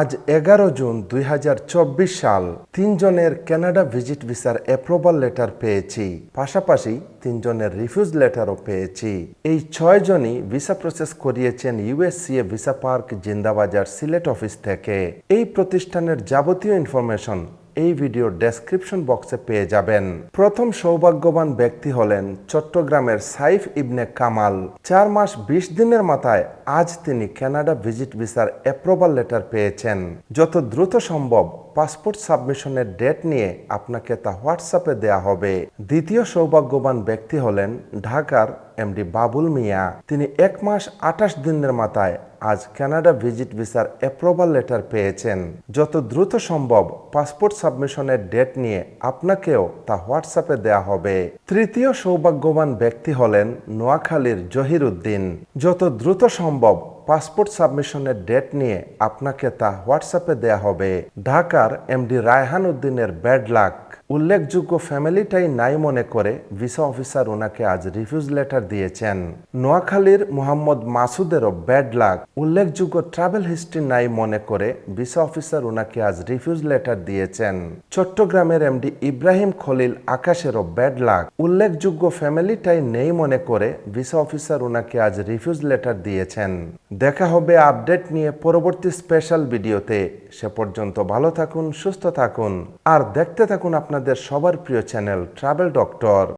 আজ এগারো জুন দুই হাজার চব্বিশ সাল তিনজনের কানাডা ভিজিট ভিসার অ্যাপ্রুভাল লেটার পেয়েছি। পাশাপাশি তিনজনের রিফিউজ লেটারও পেয়েছি। এই ছয়জনই ভিসা প্রসেস করিয়েছেন USCA visa park Zindabazar Sylhet office থেকে। এই প্রতিষ্ঠানের যাবতীয় ইনফরমেশন এই ভিডিওর ডেসক্রিপশন বক্সে পেয়ে যাবেন। প্রথম সৌভাগ্যবান ব্যক্তি হলেন চট্টগ্রামের সাইফ ইবনে কামাল। চার মাস বিশ দিনের মাথায় আজ তিনি কানাডা ভিজিট ভিসার অ্যাপ্রুভাল লেটার পেয়েছেন। যত দ্রুত সম্ভব পাসপোর্ট সাবমিশনের ডেট নিয়ে আপনাকে তা হোয়াটসঅ্যাপে দেয়া হবে। দ্বিতীয় সৌভাগ্যবান ব্যক্তি হলেন ঢাকার এমডি বাবুল মিয়া। তিনি এক মাস আঠাশ দিনের মাথায় আজ কানাডা ভিজিট ভিসার অ্যাপ্রুভাল লেটার পেয়েছেন। যত দ্রুত সম্ভব পাসপোর্ট সাবমিশনের ডেট নিয়ে আপনাকেও তা হোয়াটসঅ্যাপে দেয়া হবে। তৃতীয় সৌভাগ্যবান ব্যক্তি হলেন নোয়াখালীর জহির উদ্দিন যত দ্রুত সম্ভব পাসপোর্ট সাবমিশনের ডেট নিয়ে আপনাকে তা হোয়াটসঅ্যাপে দেয়া হবে। ঢাকার এমডি রায়হান উদ্দিনের ব্যাড লাক। উল্লেখযোগ্য ফ্যামিলিটাই নাই মনে করে ভিসা অফিসার ওনাকে আজ রিফিউজ লেটার দিয়েছেন। নোয়াখালীর মোহাম্মদ মাসুদেরও ব্যাড লাক। উল্লেখযোগ্য ট্রাভেল হিস্ট্রি নাই মনে করে ভিসা অফিসার ওনাকে আজ রিফিউজ লেটার দিয়েছেন। চট্টগ্রামের এমডি ইব্রাহিম খলিল আকাশেরও ব্যাড লাক। উল্লেখযোগ্য ফ্যামিলিটাই নেই মনে করে ভিসা অফিসার ওনাকে আজ রিফিউজ লেটার দিয়েছেন। দেখা হবে আপডেট নিয়ে পরবর্তী স্পেশাল ভিডিওতে সে পর্যন্ত ভালো থাকুন, সুস্থ থাকুন। আর দেখতে থাকুন আপনাদের সবার প্রিয় চ্যানেল ট্রাভেল ডক্টর